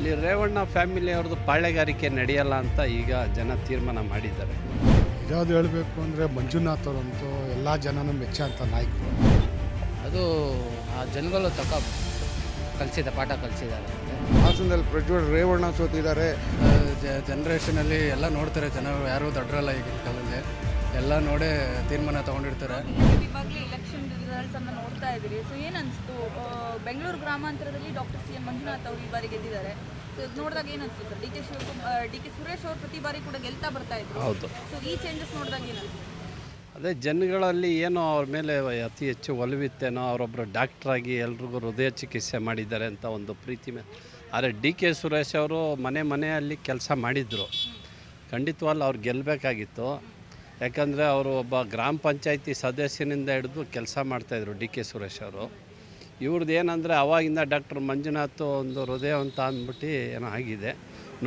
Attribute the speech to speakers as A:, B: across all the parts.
A: ಅಲ್ಲಿ ರೇವಣ್ಣ ಫ್ಯಾಮಿಲಿ ಅವ್ರದ್ದು ಪಾಳೆಗಾರಿಕೆ ನಡೆಯಲ್ಲ ಅಂತ ಈಗ ಜನ ತೀರ್ಮಾನ ಮಾಡಿದ್ದಾರೆ.
B: ಇರೋದು ಹೇಳಬೇಕು ಅಂದರೆ ಮಂಜುನಾಥ್ ಅವರಂತೂ ಎಲ್ಲ ಜನನೂ ಅಂತ ನಾಯಕರು.
C: ಅದು ಆ ಜನಗಳು ತಕ ಕಲಿಸಿದ ಪಾಠ ಕಲಿಸಿದ್ದಾರೆ.
D: ಹಾಸನದಲ್ಲಿ ಪ್ರಜ್ವಲ್ ರೇವಣ್ಣ ಸೋತಿದ್ದಾರೆ.
E: ಜನ್ರೇಷನಲ್ಲಿ ಎಲ್ಲ ನೋಡ್ತಾರೆ ಜನ ಯಾರೂ ದೊಡ್ಡರಲ್ಲ ಈಗಿನ ಕಾಲದಲ್ಲಿ. ಎಲ್ಲ ನೋಡೇ ತೀರ್ಮಾನ ತೊಗೊಂಡಿರ್ತಾರೆ.
F: ಇವಾಗಲೇ ಇಲೆಕ್ಷನ್ ರಿಸಲ್ಟ್ಸ್ ಅನ್ನ ನೋಡ್ತಾ ಇದ್ದೀರಿ. ಸೊ ಏನ್ ಅನ್ಸ್ತು ಬೆಂಗಳೂರು ಗ್ರಾಮಾಂತರದಲ್ಲಿ ಡಾಕ್ಟರ್ ಸಿ ಮಂಜುನಾಥ್ ಅವರು ಈ ಬಾರಿ ಗೆದ್ದಿದ್ದಾರೆ. ಸೊ ಇದು ನೋಡಿದಾಗ ಏನ್ ಅನ್ಸ್ತು sir D K Shivakumar D K Suresh ಅವರು ಪ್ರತಿ ಬಾರಿ ಕೂಡ ಗೆಲ್ತಾ ಬರ್ತಾ ಇದ್ರು.
A: ಹೌದು.
F: ಸೊ ಈ ಚೇಂಜಸ್ ನೋಡಿದಾಗ ಏನ್
A: ಅದೇ ಜನಗಳಲ್ಲಿ ಏನೋ ಅವ್ರ ಮೇಲೆ ಅತಿ ಹೆಚ್ಚು ಒಲವಿತ್ತೇನೋ ಅವರೊಬ್ಬರು ಡಾಕ್ಟ್ರಾಗಿ ಎಲ್ರಿಗೂ ಹೃದಯ ಚಿಕಿತ್ಸೆ ಮಾಡಿದ್ದಾರೆ ಅಂತ ಒಂದು ಪ್ರೀತಿ ಮೇಲೆ. ಆದರೆ ಡಿ ಕೆ ಸುರೇಶ್ ಅವರು ಮನೆ ಮನೆಯಲ್ಲಿ ಕೆಲಸ ಮಾಡಿದರು. ಖಂಡಿತವಾಗ್ಲೂ ಅವ್ರು ಗೆಲ್ಲಬೇಕಾಗಿತ್ತು ಯಾಕಂದರೆ ಅವರು ಒಬ್ಬ ಗ್ರಾಮ ಪಂಚಾಯತಿ ಸದಸ್ಯನಿಂದ ಹಿಡಿದು ಕೆಲಸ ಮಾಡ್ತಾಯಿದ್ರು ಡಿ ಕೆ ಸುರೇಶ್ ಅವರು. ಇವ್ರದ್ದು ಏನಂದರೆ ಅವಾಗಿಂದ ಡಾಕ್ಟರ್ ಮಂಜುನಾಥ್ ಒಂದು ಹೃದಯ ಅಂತ ಅಂದ್ಬಿಟ್ಟು ಏನೋ ಆಗಿದೆ.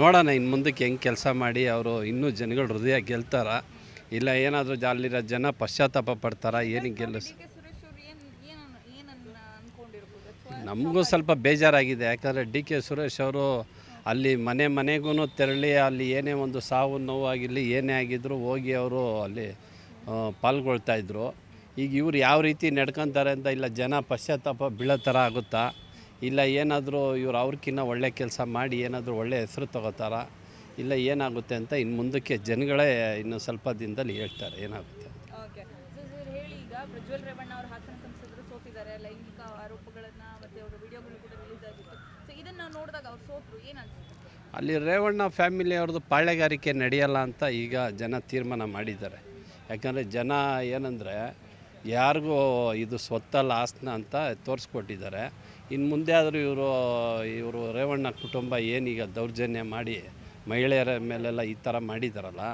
A: ನೋಡೋಣ ಇನ್ನು ಮುಂದಕ್ಕೆ ಹೆಂಗೆ ಕೆಲಸ ಮಾಡಿ ಅವರು ಇನ್ನೂ ಜನಗಳ ಹೃದಯ ಗೆಲ್ತಾರ? ಇಲ್ಲ ಏನಾದರೂ ಅಲ್ಲಿರೋ ಜನ ಪಶ್ಚಾತ್ತಾಪ ಪಡ್ತಾರ? ಏನಕ್ಕೆ ಗೆಲ್ಲಿಸ್
F: ಡಿ ಕೆ ಸುರೇಶ್ ಅವರು ಏನ್ ಏನ್ ಏನನ್ನ ಅನ್ಕೊಂಡಿರ್ಬೋದು?
A: ನಮಗೂ ಸ್ವಲ್ಪ ಬೇಜಾರಾಗಿದೆ. ಯಾಕಂದರೆ ಡಿ ಕೆ ಸುರೇಶ್ ಅವರು ಅಲ್ಲಿ ಮನೆ ಮನೆಗೂ ತೆರಳಿ, ಅಲ್ಲಿ ಏನೇ ಒಂದು ಸಾವು ನೋವಾಗಿರಲಿ ಏನೇ ಆಗಿದ್ದರೂ ಹೋಗಿ ಅವರು ಅಲ್ಲಿ ಪಾಲ್ಗೊಳ್ತಾಯಿದ್ರು ಈಗ ಇವ್ರು ಯಾವ ರೀತಿ ನಡ್ಕೊತಾರೆ ಅಂತ ಇಲ್ಲ ಜನ ಪಶ್ಚಾತ್ತಾಪ ಬೀಳೋ ಥರ ಆಗುತ್ತಾ? ಇಲ್ಲ ಏನಾದರೂ ಇವ್ರು ಅವ್ರಕ್ಕಿಂತ ಒಳ್ಳೆ ಕೆಲಸ ಮಾಡಿ ಏನಾದರೂ ಒಳ್ಳೆ ಹೆಸರು ತಗೋತಾರ? ಇಲ್ಲ ಏನಾಗುತ್ತೆ ಅಂತ ಇನ್ನು ಮುಂದಕ್ಕೆ ಜನಗಳೇ ಇನ್ನು ಸ್ವಲ್ಪ ದಿನದಲ್ಲಿ ಹೇಳ್ತಾರೆ ಏನಾಗುತ್ತೆ
F: ಸೋತಿದ್ದಾರೆ ಲೈಂಗಿಕ ಆರೋಪಗಳನ್ನ ಮತ್ತೆ ಅವರ ವಿಡಿಯೋಗಳು ಕೂಡ ರಿಲೀಸ್ ಆಗಿತ್ತು. ಸೊ ಇದನ್ನ ನೋಡಿದಾಗ ಅವ್ರು ಸೋತ್ರು. ಏನು
A: ಅಲ್ಲಿ ರೇವಣ್ಣ ಫ್ಯಾಮಿಲಿ ಅವ್ರದ್ದು ಪಾಳೆಗಾರಿಕೆ ನಡೆಯಲ್ಲ ಅಂತ ಈಗ ಜನ ತೀರ್ಮಾನ ಮಾಡಿದ್ದಾರೆ. ಯಾಕಂದರೆ ಜನ ಏನಂದರೆ, ಯಾರಿಗೂ ಇದು ಸ್ವತ್ತಲ್ಲ ಆಸ್ನ ಅಂತ ತೋರಿಸ್ಕೊಟ್ಟಿದ್ದಾರೆ. ಇನ್ನು ಮುಂದೆ ಆದರೂ ಇವರು ಇವರು ರೇವಣ್ಣ ಕುಟುಂಬ ಏನೀಗ ದೌರ್ಜನ್ಯ ಮಾಡಿ ಮಹಿಳೆಯರ ಮೇಲೆಲ್ಲ ಈ ಥರ ಮಾಡಿದ್ದಾರಲ್ಲ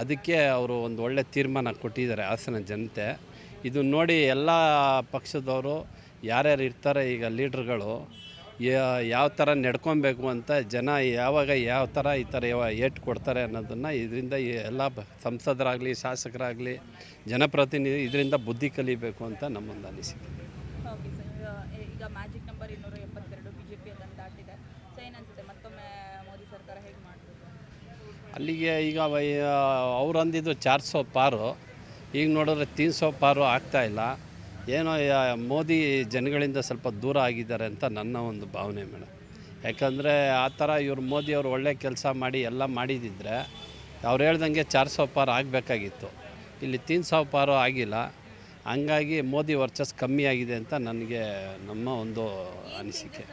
A: ಅದಕ್ಕೆ ಅವರು ಒಂದು ಒಳ್ಳೆ ತೀರ್ಮಾನ ಕೊಟ್ಟಿದ್ದಾರೆ ಹಾಸನ ಜನತೆ. ಇದು ನೋಡಿ ಎಲ್ಲ ಪಕ್ಷದವರು ಯಾರ್ಯಾರು ಇರ್ತಾರೆ ಈಗ ಲೀಡ್ರ್ಗಳು ಯಾವ ಥರ ನಡ್ಕೊಬೇಕು ಅಂತ ಜನ ಯಾವಾಗ ಯಾವ ಥರ ಈ ಥರ ಯಾವ ಏಟು ಕೊಡ್ತಾರೆ ಅನ್ನೋದನ್ನು ಇದರಿಂದ ಎಲ್ಲ ಸಂಸದರಾಗಲಿ ಶಾಸಕರಾಗಲಿ ಜನಪ್ರತಿನಿಧಿ ಇದರಿಂದ ಬುದ್ಧಿ ಕಲಿಬೇಕು ಅಂತ ನಮ್ಮೊಂದು ಅನಿಸಿಕೆ ಅಲ್ಲಿಗೆ ಈಗ ಅವ್ರು ಅಂದಿದ್ದು ಚಾರ್ ಸौ ಪಾರು. ಈಗ ನೋಡಿದ್ರೆ ತೀನ್ ಸौ ಪಾರು ಆಗ್ತಾ ಇಲ್ಲ. ಏನೋ ಮೋದಿ ಜನಗಳಿಂದ ಸ್ವಲ್ಪ ದೂರ ಆಗಿದ್ದಾರೆ ಅಂತ ನನ್ನ ಒಂದು ಭಾವನೆ ಮೇಡಮ್ ಯಾಕಂದರೆ ಆ ಥರ ಇವರು ಮೋದಿ ಅವರು ಒಳ್ಳೆ ಕೆಲಸ ಮಾಡಿ ಎಲ್ಲ ಮಾಡಿದಿದ್ರೆ ಅವ್ರು ಹೇಳ್ದಂಗೆ ಚಾರ್ ಸಾವಿರ ಆಗಬೇಕಾಗಿತ್ತು. ಇಲ್ಲಿ ತೀನ್ ಸौ ಪಾರು ಆಗಿಲ್ಲ. ಹಂಗಾಗಿ ಮೋದಿ ವರ್ಚಸ್ ಕಮ್ಮಿ ಆಗಿದೆ ಅಂತ ನನಗೆ ನಮ್ಮ ಒಂದು ಅನಿಸಿಕೆ.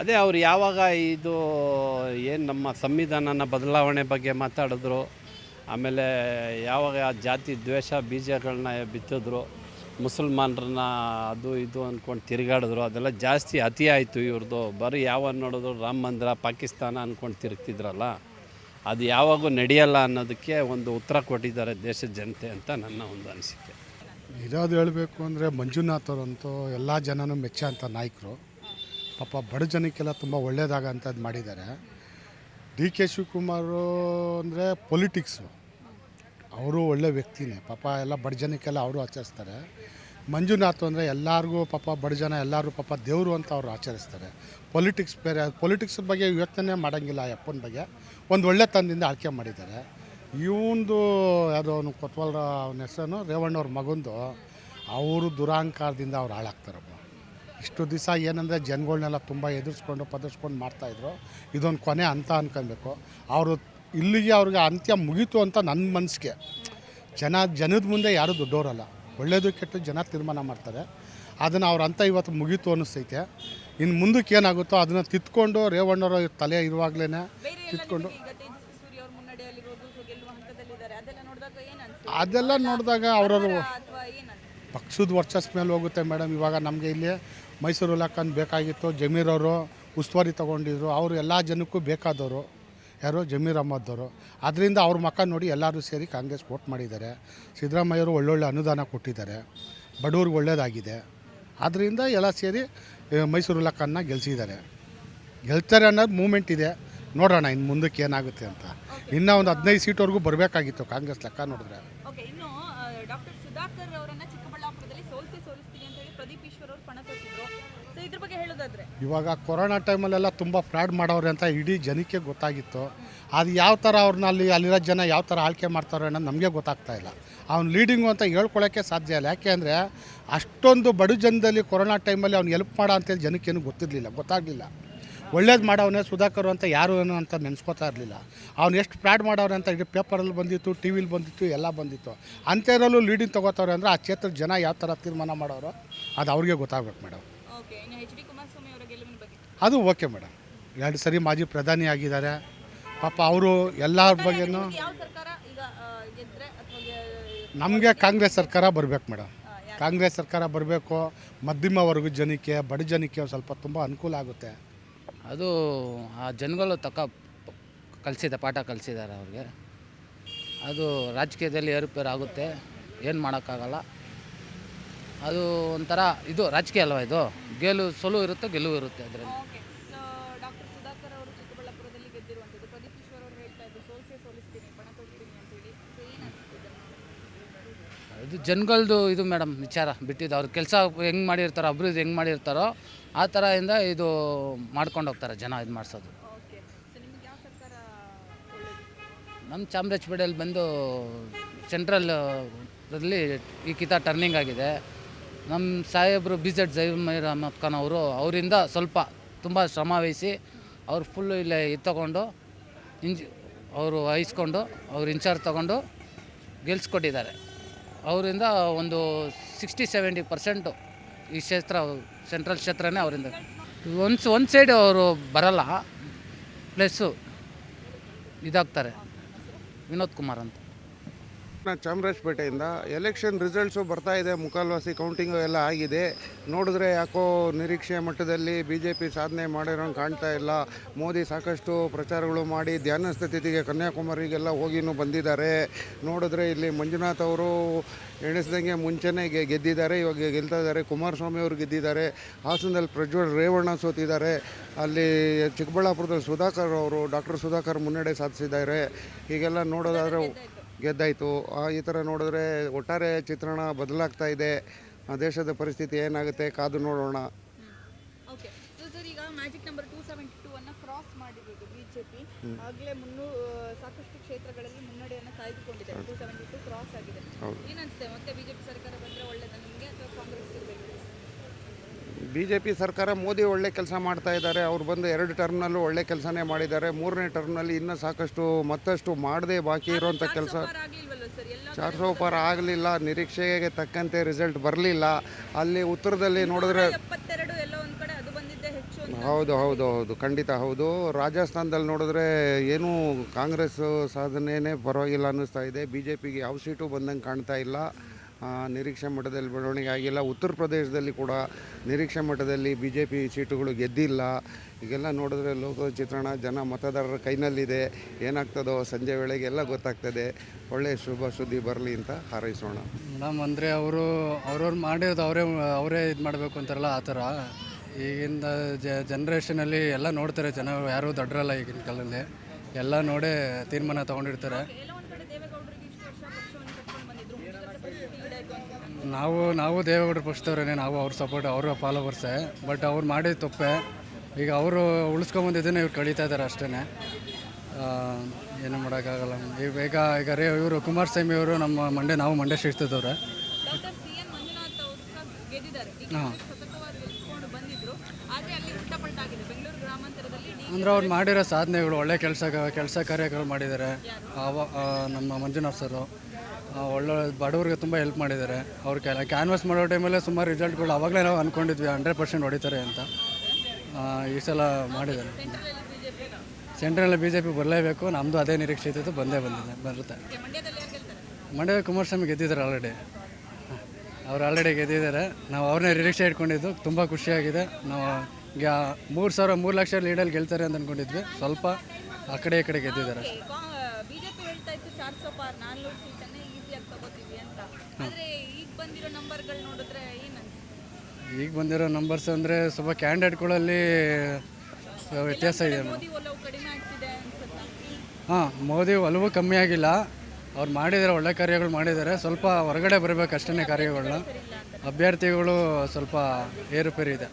A: ಅದೇ ಅವ್ರು ಯಾವಾಗ ಇದು ಏನು ನಮ್ಮ ಸಂವಿಧಾನನ ಬದಲಾವಣೆ ಬಗ್ಗೆ ಮಾತಾಡಿದ್ರು ಆಮೇಲೆ ಯಾವಾಗ ಜಾತಿ ದ್ವೇಷ ಬೀಜಗಳನ್ನ ಬಿತ್ತಿದ್ರು, ಮುಸಲ್ಮಾನರನ್ನ ಅದು ಇದು ಅಂದ್ಕೊಂಡು ತಿರುಗಾಡಿದ್ರು, ಅದೆಲ್ಲ ಜಾಸ್ತಿ ಅತಿ ಆಯಿತು ಇವ್ರದ್ದು ಬರೀ ಯಾವಾಗ ನೋಡಿದ್ರು ರಾಮ ಮಂದಿರ, ಪಾಕಿಸ್ತಾನ ಅಂದ್ಕೊಂಡು ತಿರುಗ್ತಿದ್ರಲ್ಲ, ಅದು ಯಾವಾಗೂ ನಡೆಯಲ್ಲ ಅನ್ನೋದಕ್ಕೆ ಒಂದು ಉತ್ತರ ಕೊಟ್ಟಿದ್ದಾರೆ ದೇಶದ ಜನತೆ ಅಂತ ನನ್ನ ಒಂದು ಅನಿಸಿಕೆ.
B: ಇರೋದು ಹೇಳಬೇಕು ಅಂದರೆ ಮಂಜುನಾಥ್ ಅವರಂತೂ ಎಲ್ಲ ಜನನೂ ಮೆಚ್ಚಂಥ ನಾಯಕರು. ಪಾಪ ಬಡ ಜನಕ್ಕೆಲ್ಲ ತುಂಬ ಒಳ್ಳೇದಾಗಂಥದ್ದು ಮಾಡಿದ್ದಾರೆ. ಡಿ ಕೆ ಶಿವಕುಮಾರು ಅಂದರೆ ಪೊಲಿಟಿಕ್ಸು ಅವರು ಒಳ್ಳೆ ವ್ಯಕ್ತಿನೇ. ಪಾಪ ಎಲ್ಲ ಬಡ ಜನಕ್ಕೆಲ್ಲ ಅವರು ಆಚರಿಸ್ತಾರೆ. ಮಂಜುನಾಥ್ ಅಂದರೆ ಎಲ್ಲರಿಗೂ ಪಾಪ ಬಡ ಜನ ಎಲ್ಲರೂ ಪಾಪ ದೇವರು ಅಂತ ಅವರು ಆಚರಿಸ್ತಾರೆ. ಪೊಲಿಟಿಕ್ಸ್ ಬೇರೆ ಪೊಲಿಟಿಕ್ಸ್ ಬಗ್ಗೆ ಯೋಚನೆ ಮಾಡೋಂಗಿಲ್ಲ ಆ ಅಪ್ಪನ ಬಗ್ಗೆ. ಒಂದು ಒಳ್ಳೆ ತಂದಿಂದ ಆಯ್ಕೆ ಮಾಡಿದ್ದಾರೆ. ಇವಂದು ಯಾವುದೋ ಅವನು ಕೊತ್ವಾಲ್ರ ಅವನ ಹೆಸರು ರೇವಣ್ಣವ್ರ ಮಗಂದು. ಅವರು ದುರಾಂಕಾರದಿಂದ ಅವ್ರು ಹಾಳಾಗ್ತಾರಪ್ಪ ಇಷ್ಟು ದಿವಸ ಏನಂದರೆ ಜನಗಳ್ನೆಲ್ಲ ತುಂಬ ಎದುರಿಸ್ಕೊಂಡು ಪದರ್ಸ್ಕೊಂಡು ಮಾಡ್ತಾಯಿದ್ರು ಇದೊಂದು ಕೊನೆ ಅಂತ ಅನ್ಕೊಬೇಕು ಅವರು ಇಲ್ಲಿಗೆ ಅವ್ರಿಗೆ ಅಂತ್ಯ ಮುಗೀತು ಅಂತ ನನ್ನ ಮನಸ್ಸಿಗೆ ಜನ ಜನದ ಮುಂದೆ ಯಾರೂ ದೊಡ್ಡವರಲ್ಲ ಒಳ್ಳೇದು ಕೆಟ್ಟು ಜನ ತೀರ್ಮಾನ ಮಾಡ್ತಾರೆ. ಅದನ್ನು ಅವ್ರ ಅಂತ ಇವತ್ತು ಮುಗೀತು ಅನ್ನಿಸ್ತೈತೆ. ಇನ್ನು ಮುಂದಕ್ಕೆ ಏನಾಗುತ್ತೋ ಅದನ್ನು ತಿತ್ಕೊಂಡು ರೇವಣ್ಣವರ ತಲೆ ಇರುವಾಗಲೇ ತಿತ್ಕೊಂಡು
F: ಅದೆಲ್ಲ ನೋಡಿದಾಗ
B: ಅವರವರು ಪಕ್ಷದ ವರ್ಚಸ್ ಮೇಲೆ ಹೋಗುತ್ತೆ ಮೇಡಮ್. ಇವಾಗ ನಮಗೆ ಇಲ್ಲಿ ಮೈಸೂರು ಇಲಾಖನ್ ಬೇಕಾಗಿತ್ತು ಜಮೀರವರು ಅವರು ಉಸ್ತುವಾರಿ ತೊಗೊಂಡಿದ್ರು ಅವರು ಎಲ್ಲ ಜನಕ್ಕೂ ಬೇಕಾದವರು ಯಾರು ಜಮೀರ್ ಅಹ್ಮದ್ದವರು. ಅದರಿಂದ ಅವ್ರ ಮಕ್ಕ ನೋಡಿ ಎಲ್ಲರೂ ಸೇರಿ ಕಾಂಗ್ರೆಸ್ ವೋಟ್ ಮಾಡಿದ್ದಾರೆ. ಸಿದ್ದರಾಮಯ್ಯವರು ಒಳ್ಳೊಳ್ಳೆ ಅನುದಾನ ಕೊಟ್ಟಿದ್ದಾರೆ. ಬಡವ್ರಿಗೆ ಒಳ್ಳೇದಾಗಿದೆ. ಆದ್ದರಿಂದ ಎಲ್ಲ ಸೇರಿ ಮೈಸೂರು ಲಕ್ಕನ್ನ ಗೆಲ್ಸಿದ್ದಾರೆ. ಗೆಲ್ತಾರೆ ಅನ್ನೋದು ಮೂಮೆಂಟ್ ಇದೆ. ನೋಡೋಣ ಇನ್ನು ಮುಂದಕ್ಕೆ ಏನಾಗುತ್ತೆ ಅಂತ. ಇನ್ನೂ ಒಂದು ಹದಿನೈದು ಸೀಟ್ವರೆಗೂ ಬರಬೇಕಾಗಿತ್ತು ಕಾಂಗ್ರೆಸ್ ಲೆಕ್ಕ ನೋಡಿದ್ರೆ. ಇವಾಗ ಕೊರೋನಾ ಟೈಮಲ್ಲೆಲ್ಲ ತುಂಬ ಫ್ರಾಡ್ ಮಾಡೋರು ಅಂತ ಇಡೀ ಜನಕ್ಕೆ ಗೊತ್ತಾಗಿತ್ತು. ಅದು ಯಾವ ಥರ ಅವ್ರನ್ನ ಅಲ್ಲಿ ಅಲ್ಲಿರೋ ಜನ ಯಾವ ಥರ ಆಳ್ಕೆ ಮಾಡ್ತಾರೆ ಅನ್ನೋದು ನಮಗೆ ಗೊತ್ತಾಗ್ತಾ ಇಲ್ಲ. ಅವ್ನು ಲೀಡಿಂಗು ಅಂತ ಹೇಳ್ಕೊಳ್ಳೋಕ್ಕೆ ಸಾಧ್ಯ ಇಲ್ಲ. ಯಾಕೆ ಅಂದರೆ ಅಷ್ಟೊಂದು ಬಡ ಜನದಲ್ಲಿ ಕೊರೋನಾ ಟೈಮಲ್ಲಿ ಅವ್ನು ಎಲ್ಪ್ ಮಾಡೋ ಅಂತೇಳಿ ಜನಕ್ಕೇನು ಗೊತ್ತಿರಲಿಲ್ಲ, ಗೊತ್ತಾಗಲಿಲ್ಲ. ಒಳ್ಳೇದು ಮಾಡವನೇ ಸುಧಾಕರ್ ಅಂತ ಯಾರು ಏನು ಅಂತ ನೆನೆಸ್ಕೋತಾ ಇರಲಿಲ್ಲ. ಅವ್ನು ಎಷ್ಟು ಫ್ರಾಡ್ ಮಾಡವ್ರೆ ಅಂತ ಇಡೀ ಪೇಪರಲ್ಲಿ ಬಂದಿತ್ತು ಟಿ ವಿಲಿ ಬಂದಿತ್ತು ಎಲ್ಲ ಬಂದಿತ್ತು. ಅಂಥದ್ರಲ್ಲೂ ಲೀಡಿಂಗ್ ತೊಗೋತವ್ರೆ ಅಂದರೆ ಆ ಕ್ಷೇತ್ರದ ಜನ ಯಾವ ಥರ ತೀರ್ಮಾನ ಮಾಡೋರು ಅದು ಅವ್ರಿಗೆ ಗೊತ್ತಾಗಬೇಕು ಮೇಡಮ್.
F: ಬಗ್ಗೆ?
B: ಅದು ಓಕೆ ಮೇಡಮ್. ಎರಡು ಸರಿ ಮಾಜಿ ಪ್ರಧಾನಿ ಆಗಿದ್ದಾರೆ. ಪಾಪ ಅವರು ಎಲ್ಲರ ಬಗ್ಗೆನೂ
F: ಅಥವಾ
B: ನಮಗೆ ಕಾಂಗ್ರೆಸ್ ಸರ್ಕಾರ ಬರಬೇಕು ಮೇಡಮ್. ಕಾಂಗ್ರೆಸ್ ಸರ್ಕಾರ ಬರಬೇಕು ಮಧ್ಯಮ ವರ್ಗದ ಜನಕ್ಕೆ ಬಡ ಜನಕ್ಕೆ ಸ್ವಲ್ಪ ತುಂಬ ಅನುಕೂಲ ಆಗುತ್ತೆ.
C: ಅದು ಆ ಜನಗಳು ತಕ್ಕ ಕಲಿಸಿದ ಪಾಠ ಕಲಿಸಿದ್ದಾರೆ ಅವ್ರಿಗೆ. ಅದು ರಾಜಕೀಯದಲ್ಲಿ ಏರುಪೇರು ಆಗುತ್ತೆ ಏನು ಮಾಡೋಕ್ಕಾಗಲ್ಲ. ಅದು ಒಂಥರ ಇದು ರಾಜಕೀಯ ಅಲ್ವಾ ಇದು? ಗೆಲುವು ಸೋಲು ಇರುತ್ತೆ, ಗೆಲುವು ಇರುತ್ತೆ ಅದರಲ್ಲಿ
F: ಓಕೆ ಸೊ ಡಾಕ್ಟರ್ ಸುಧಾಕರ್ ಅವರು ಚಿಕ್ಕಬಳ್ಳಾಪುರದಲ್ಲಿ ಗೆದ್ದಿರುವಂಥದ್ದು ಪ್ರದೀಪ್ ಈಶ್ವರ್ ಅವರು ಹೇಳ್ತಾ ಇದ್ರು ಸೋಲ್ಸೇ ಸೋಲಿಸ್ತೀನಿ ಪಣ ತೊಡ್ತೀನಿ ಅಂತೇಳಿ ಸೊ ಏನು ಅನಿಸ್ತಿದೆ
C: ಇದು ಜನಗಳದು ಇದು ಮೇಡಮ್ ವಿಚಾರ ಬಿಟ್ಟಿದ್ದು. ಅವ್ರ ಕೆಲಸ ಹೆಂಗೆ ಮಾಡಿರ್ತಾರೋ ಅಭಿವೃದ್ಧಿ ಹೆಂಗೆ ಮಾಡಿರ್ತಾರೋ ಆ ಥರದಿಂದ ಇಂದ ಇದು ಮಾಡ್ಕೊಂಡು ಹೋಗ್ತಾರೆ ಜನ ಇದು ಮಾಡಿಸೋದು. ನಮ್ಮ ಚಾಮರಾಜಪೇಟೆಯಲ್ಲಿ ಬಂದು ಸೆಂಟ್ರಲ್ ಅಲ್ಲಿ ಈ ಕಿತ ಟರ್ನಿಂಗ್ ಆಗಿದೆ. ನಮ್ಮ ಸಾಹೇಬರು ಬಿ ಜೆಡ್ ಜೈಮೀರ್ ಅಹಮದ್ ಖಾನ್ ಅವರು ಅವರಿಂದ ಸ್ವಲ್ಪ ತುಂಬ ಶ್ರಮ ವಹಿಸಿ ಅವ್ರು ಫುಲ್ಲು ಇಲ್ಲೇ ಇದು ತಗೊಂಡು ಇಂಜ್ ಅವರು ವಹಿಸ್ಕೊಂಡು ಅವ್ರು ಇನ್ಚಾರ್ಜ್ ತಗೊಂಡು ಗೆಲ್ಸ್ಕೊಟ್ಟಿದ್ದಾರೆ. ಅವರಿಂದ ಒಂದು ಸಿಕ್ಸ್ಟಿ ಸೆವೆಂಟಿ ಪರ್ಸೆಂಟು ಈ ಕ್ಷೇತ್ರ, ಸೆಂಟ್ರಲ್ ಕ್ಷೇತ್ರನೇ ಅವರಿಂದ. ಒಂದು ಒಂದು ಸೈಡ್ ಅವರು ಬರಲ್ಲ, ಪ್ಲಸ್ಸು ಇದಾಗ್ತಾರೆ. ವಿನೋದ್ ಕುಮಾರ್ ಅಂತ.
D: ನಾನು ಚಾಮರಾಜಪೇಟೆಯಿಂದ ಎಲೆಕ್ಷನ್ ರಿಸಲ್ಟ್ಸು ಬರ್ತಾ ಇದೆ, ಮುಖಾಲ್ವಾಸಿ ಕೌಂಟಿಂಗು ಎಲ್ಲ ಆಗಿದೆ. ನೋಡಿದ್ರೆ ಯಾಕೋ ನಿರೀಕ್ಷೆ ಮಟ್ಟದಲ್ಲಿ ಬಿ ಜೆ ಪಿ ಸಾಧನೆ ಮಾಡಿರೋಂಗೆ ಕಾಣ್ತಾ ಇಲ್ಲ. ಮೋದಿ ಸಾಕಷ್ಟು ಪ್ರಚಾರಗಳು ಮಾಡಿ ಧ್ಯಾನ ಸ್ಥಿತಿಗೆ ಕನ್ಯಾಕುಮಾರಿಗೆಲ್ಲ ಹೋಗಿನೂ ಬಂದಿದ್ದಾರೆ. ನೋಡಿದ್ರೆ ಇಲ್ಲಿ ಮಂಜುನಾಥ್ ಅವರು ಎಣಿಸ್ದಂಗೆ ಮುಂಚೆನೇ ಗೆದ್ದಿದ್ದಾರೆ, ಇವಾಗ ಗೆಲ್ತಾ ಇದ್ದಾರೆ. ಕುಮಾರಸ್ವಾಮಿ ಅವರು ಗೆದ್ದಿದ್ದಾರೆ. ಹಾಸನದಲ್ಲಿ ಪ್ರಜ್ವಲ್ ರೇವಣ್ಣ ಸೋತಿದ್ದಾರೆ. ಅಲ್ಲಿ ಚಿಕ್ಕಬಳ್ಳಾಪುರದಲ್ಲಿ ಸುಧಾಕರ್ ಅವರು, ಡಾಕ್ಟರ್ ಸುಧಾಕರ್ ಮುನ್ನಡೆ ಸಾಧಿಸಿದ್ದಾರೆ. ಹೀಗೆಲ್ಲ ನೋಡೋದಾದರೆ ಗೆದ್ದಾಯಿತು. ಈ ಥರ ನೋಡಿದ್ರೆ ಒಟ್ಟಾರೆ ಚಿತ್ರಣ ಬದಲಾಗ್ತಾ ಇದೆ. ದೇಶದ ಪರಿಸ್ಥಿತಿ ಏನಾಗುತ್ತೆ ಕಾದು ನೋಡೋಣ.
F: ಓಕೆ ಸೊ ಸರ್ ಈಗ magic number two seventy two ಅನ್ನ ಕ್ರಾಸ್ ಮಾಡಿರೋದು ಬಿಜೆಪಿ ಆಗಲೇ ಮುನ್ನೂ ಸಾಕಷ್ಟು ಕ್ಷೇತ್ರಗಳಲ್ಲಿ ಮುನ್ನಡೆಯನ್ನು ಕಾಯ್ದುಕೊಂಡಿದೆ ಟೂ ಸೆವೆಂಟಿ ಟೂ ಕ್ರಾಸ್ ಆಗಿದೆ. ಏನನ್ಸುತ್ತೆ ಮತ್ತೆ ಬಿಜೆಪಿ ಸರ್ಕಾರ ಬಂದ್ರೆ ಒಳ್ಳೇದ? ನಿಮಗೆ ಅಥವಾ ಕಾಂಗ್ರೆಸ್ ಇರಬೇಕು?
D: ಬಿ ಜೆ ಪಿ ಸರ್ಕಾರ ಮೋದಿ ಒಳ್ಳೆ ಕೆಲಸ ಮಾಡ್ತಾ ಇದ್ದಾರೆ. ಅವ್ರು ಬಂದು ಎರಡು ಟರ್ಮ್ನಲ್ಲೂ ಒಳ್ಳೆ ಕೆಲಸನೇ ಮಾಡಿದ್ದಾರೆ. ಮೂರನೇ ಟರ್ಮ್ನಲ್ಲಿ ಇನ್ನೂ ಸಾಕಷ್ಟು ಮತ್ತಷ್ಟು ಮಾಡದೆ ಬಾಕಿ ಇರುವಂಥ ಕೆಲಸ ಚಾರ್ ಸೌ ಪಾರ್ ಆಗಲಿಲ್ಲ. ನಿರೀಕ್ಷೆಗೆ ತಕ್ಕಂತೆ ರಿಸಲ್ಟ್ ಬರಲಿಲ್ಲ. ಅಲ್ಲಿ ಉತ್ತರದಲ್ಲಿ ನೋಡಿದ್ರೆ ಹೌದು ಹೌದು ಹೌದು. ಖಂಡಿತ ಹೌದು. ರಾಜಸ್ಥಾನದಲ್ಲಿ ನೋಡಿದ್ರೆ ಏನೂ ಕಾಂಗ್ರೆಸ್ ಸಾಧನೆಯೇ ಪರವಾಗಿಲ್ಲ ಅನ್ನಿಸ್ತಾ ಇದೆ. ಬಿ ಜೆ ಪಿಗೆ ಯಾವ ಸೀಟು ಬಂದಂಗೆ ಕಾಣ್ತಾ ಇಲ್ಲ. ನಿರೀಕ್ಷೆ ಮಟ್ಟದಲ್ಲಿ ಬೆಳವಣಿಗೆ ಆಗಿಲ್ಲ. ಉತ್ತರ ಪ್ರದೇಶದಲ್ಲಿ ಕೂಡ ನಿರೀಕ್ಷೆ ಮಟ್ಟದಲ್ಲಿ ಬಿ ಜೆ ಪಿ ಸೀಟುಗಳು ಗೆದ್ದಿಲ್ಲ. ಈಗೆಲ್ಲ ನೋಡಿದ್ರೆ ಲೋಕ ಚಿತ್ರಣ ಜನ ಮತದಾರರ ಕೈನಲ್ಲಿದೆ. ಏನಾಗ್ತದೋ ಸಂಜೆ ವೇಳೆಗೆ ಎಲ್ಲ ಗೊತ್ತಾಗ್ತದೆ. ಒಳ್ಳೆಯ ಶುಭ ಸುದ್ದಿ ಬರಲಿ ಅಂತ ಹಾರೈಸೋಣ.
E: ಮೇಡಮ್, ಅಂದರೆ ಅವರು, ಅವ್ರವ್ರು ಮಾಡಿರೋದು ಅವರೇ ಅವರೇ ಇದು ಮಾಡಬೇಕು ಅಂತಾರಲ್ಲ ಆ ಥರ. ಈಗಿಂದ ಜ ಜನ್ರೇಷನಲ್ಲಿ ಎಲ್ಲ ನೋಡ್ತಾರೆ ಜನ, ಯಾರೂ ದೊಡ್ಡರಲ್ಲ ಈಗಿನ ಕಾಲದಲ್ಲಿ. ಎಲ್ಲ ನೋಡೇ ತೀರ್ಮಾನ ತೊಗೊಂಡಿರ್ತಾರೆ
F: ಎಲ್ಲ ಒಂದ್ ಕಡೆ ದೇವೇಗೌಡರಿಗೆ ಇಷ್ಟು ವರ್ಷ ಪಕ್ಷವನ್ನು ಕಟ್ಕೊಂಡು ಬಂದಿದ್ರು ಮುಗಿದ ಪರಿಸ್ಥಿತಿ ಈಡಾಯ್ತು ಅಂತ
E: ನಾವು ನಾವು ದೇವೇಗೌಡರು ಪಕ್ಷದವ್ರೇ ನಾವು ಅವ್ರ ಸಪೋರ್ಟ್ ಅವರ ಫಾಲೋವರ್ಸೇ ಬಟ್ ಅವ್ರು ಮಾಡಿದ ತಪ್ಪೆ. ಈಗ ಅವರು ಉಳಿಸ್ಕೊಂಬಂದಿದ್ದನ್ನು ಇವ್ರು ಕಳೀತಾ ಇದ್ದಾರೆ ಅಷ್ಟೇ ಏನು ಮಾಡೋಕ್ಕಾಗಲ್ಲ. ಈಗ ಈಗ ಈಗ ರೇ ಇವರು ಕುಮಾರಸ್ವಾಮಿ ಅವರು ನಮ್ಮ ಮಂಡ್ಯ ನಾವು ಮಂಡ್ಯ ಶ್ರೇಷ್ಠದವ್ರೆ.
F: ಹಾಂ.
E: ಅಂದ್ರೆ ಅವ್ರು ಮಾಡಿರೋ ಸಾಧನೆಗಳು ಒಳ್ಳೆ ಕೆಲಸ ಕೆಲಸ ಕಾರ್ಯಗಳು ಮಾಡಿದ್ದಾರೆ. ಅವ ನಮ್ಮ ಮಂಜುನಾಥ್ ಸರು. ಆ, ಒಳ್ಳೆ ಬಡವರಿಗೆ ತುಂಬ ಹೆಲ್ಪ್ ಮಾಡಿದ್ದಾರೆ. ಅವ್ರ ಕೆಲ ಕ್ಯಾನ್ವಸ್ ಮಾಡೋ ಟೈಮಲ್ಲೇ ಸುಮಾರು ರಿಸಲ್ಟ್ಗಳು ಅವಾಗಲೇ ನಾವು ಅಂದ್ಕೊಂಡಿದ್ವಿ ಹಂಡ್ರೆಡ್ ಪರ್ಸೆಂಟ್ ಹೊಡಿತಾರೆ ಅಂತ. ಈ ಸಲ ಮಾಡಿದ್ದಾರೆ. ಸೆಂಟ್ರಲ್ಲಿ ಬಿ ಜೆ ಪಿ ಬರಲೇಬೇಕು ನಮ್ಮದು ಅದೇ ನಿರೀಕ್ಷೆ ಇತ್ತು ಬಂದೇ ಬಂದಿದೆ ಬರುತ್ತೆ. ಮಂಡ್ಯ ಕುಮಾರಸ್ವಾಮಿ ಗೆದ್ದಿದ್ದಾರೆ ಆಲ್ರೆಡಿ ಅವ್ರು ಆಲ್ರೆಡಿ ಗೆದ್ದಿದ್ದಾರೆ. ನಾವು ಅವ್ರನ್ನೇ ನಿರೀಕ್ಷೆ ಇಟ್ಕೊಂಡಿದ್ದು ತುಂಬ ಖುಷಿಯಾಗಿದೆ. ನಾವು ಗ್ಯಾ ಮೂರು ಸಾವಿರ ಮೂರು ಲಕ್ಷ ಲೀಡಲ್ಲಿ ಗೆಲ್ತಾರೆ ಅಂತ ಅಂದ್ಕೊಂಡಿದ್ವಿ ಸ್ವಲ್ಪ ಆ ಕಡೆ ಈ ಕಡೆ ಗೆದ್ದಿದ್ದಾರೆ
F: ಬಿಜೆಪಿ ಹೇಳ್ತಾ ಇತ್ತು ಚಾರ್ ಸೋ ಪಾರ್ ನಾಲ್ನೂರು ಸೀಟನ್ನೇ ಈಸಿಯಾಗಿ ತಗೋತೀವಿ ಅಂತ ಆದ್ರೆ ಈಗ ಬಂದಿರೋ ನಂಬರ್ಗಳು ನೋಡಿದ್ರೆ ಏನು
E: ಈಗ ಬಂದಿರೋ ನಂಬರ್ಸ್ ಅಂದರೆ ಸ್ವಲ್ಪ ಕ್ಯಾಂಡಿಡೇಟ್ಗಳಲ್ಲಿ ವ್ಯತ್ಯಾಸ ಇದೆ
F: ಮೋದಿ ಒಲವು ಕಡಿಮೆ ಆಗ್ತಿದೆ ಅನ್ಸುತ್ತಾ?
E: ಹಾಂ ಮೋದಿ ಒಲವು ಕಮ್ಮಿ ಆಗಿಲ್ಲ. ಅವ್ರು ಮಾಡಿದ್ದಾರೆ ಒಳ್ಳೆ ಕಾರ್ಯಗಳು ಮಾಡಿದ್ದಾರೆ ಸ್ವಲ್ಪ ಹೊರಗಡೆ ಬರಬೇಕು ಅಷ್ಟೇ ಕಾರ್ಯಗಳನ್ನ. ಅಭ್ಯರ್ಥಿಗಳು ಸ್ವಲ್ಪ ಏರುಪೇರು ಇದೆ.